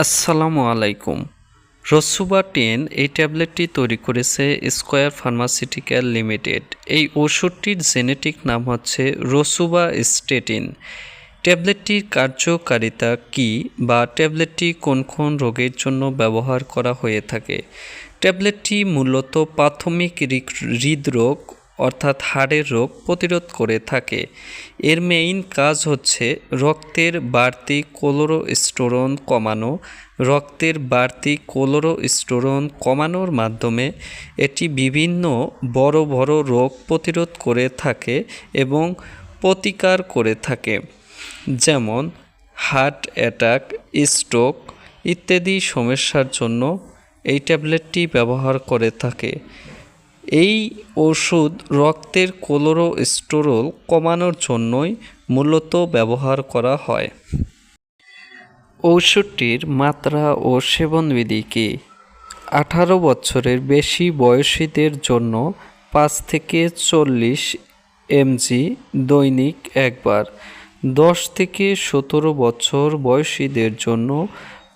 আসসালামু আলাইকুম। রসুবা টেন এই ট্যাবলেটটি তৈরি করেছে স্কোয়ার ফার্মাসিউটিক্যাল লিমিটেড। এই ওষুধটির জেনেটিক নাম হচ্ছে রসুবা স্টেটিন। ট্যাবলেটটির কার্যকারিতা কি বা ট্যাবলেটটি কোন কোন রোগের জন্য ব্যবহার করা হয়ে থাকে? ট্যাবলেটটি মূলত প্রাথমিক হৃদ- হৃদরোগ অর্থাৎ হাড়ের রোগ প্রতিরোধ করে থাকে। এর মেইন কাজ হচ্ছে রক্তের বাড়তি কোলোরোস্টোরন কমানো। রক্তের বাড়তি কোলোরোস্টোরন কমানোর মাধ্যমে এটি বিভিন্ন বড় বড় রোগ প্রতিরোধ করে থাকে এবং প্রতিকার করে থাকে। যেমন হার্ট অ্যাটাক স্ট্রোক ইত্যাদি সমস্যার জন্য এই ট্যাবলেটটি ব্যবহার করে থাকে। এই ওষুধ রক্তের কোলোরোস্টোরল কমানোর জন্যই মূলত ব্যবহার করা হয়। ঔষধটির মাত্রা ও সেবনবিধি কী? আঠারো বছরের বেশি বয়সীদের জন্য পাঁচ থেকে চল্লিশ এমজি দৈনিক একবার, দশ থেকে সতেরো বছর বয়সীদের জন্য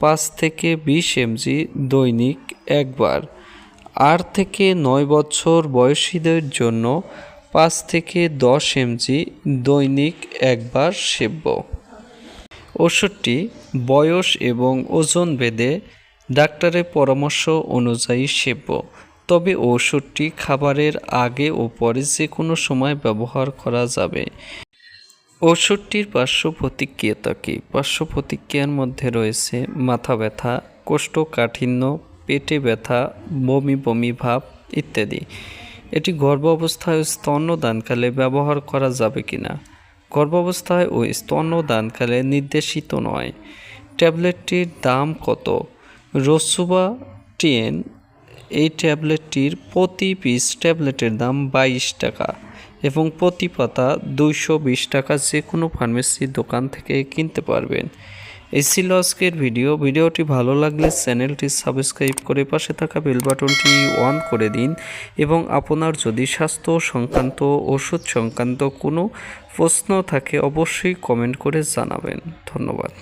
পাঁচ থেকে বিশ এমজি দৈনিক একবার। আট থেকে নয় বছর বয়সীদের জন্য পাঁচ থেকে দশ এমজি দৈনিক একবার সেব্য। ওষুধটি বয়স এবং ওজন ভেদে ডাক্তারের পরামর্শ অনুযায়ী সেব্য। তবে ওষুধটি খাবারের আগে ও পরে যে কোনো সময় ব্যবহার করা যাবে। ওষুধটির পার্শ্ব প্রতিক্রিয়াতা কী পার্শ্ব প্রতিক্রিয়ার মধ্যে রয়েছে মাথা ব্যথা, কোষ্ঠকাঠিন্য পেটে ব্যথা, বমি বমি ভাব ইত্যাদি। এটি গর্ভ অবস্থায় স্তন্যদানকালে ব্যবহার করা যাবে কিনা? গর্ভাবস্থায় ও স্তন্যদানকালে নির্দেশিত নয়। ট্যাবলেটটির দাম কত? রসুবা টেন এই ট্যাবলেটটির প্রতি পিস ট্যাবলেটের দাম বাইশ টাকা এবং প্রতি পাতা দুইশো বিশ টাকা যে কোনো ফার্মেসির দোকান থেকে কিনতে পারবেন। এই ছিল আজকের ভিডিও। ভিডিওটি ভালো লাগলে চ্যানেলটি সাবস্ক্রাইব করে পাশে থাকা বেল বাটনটি অন করে দিন এবং আপনার যদি স্বাস্থ্য সংক্রান্ত, ওষুধ সংক্রান্ত কোনো প্রশ্ন থাকে অবশ্যই কমেন্ট করে জানাবেন। ধন্যবাদ।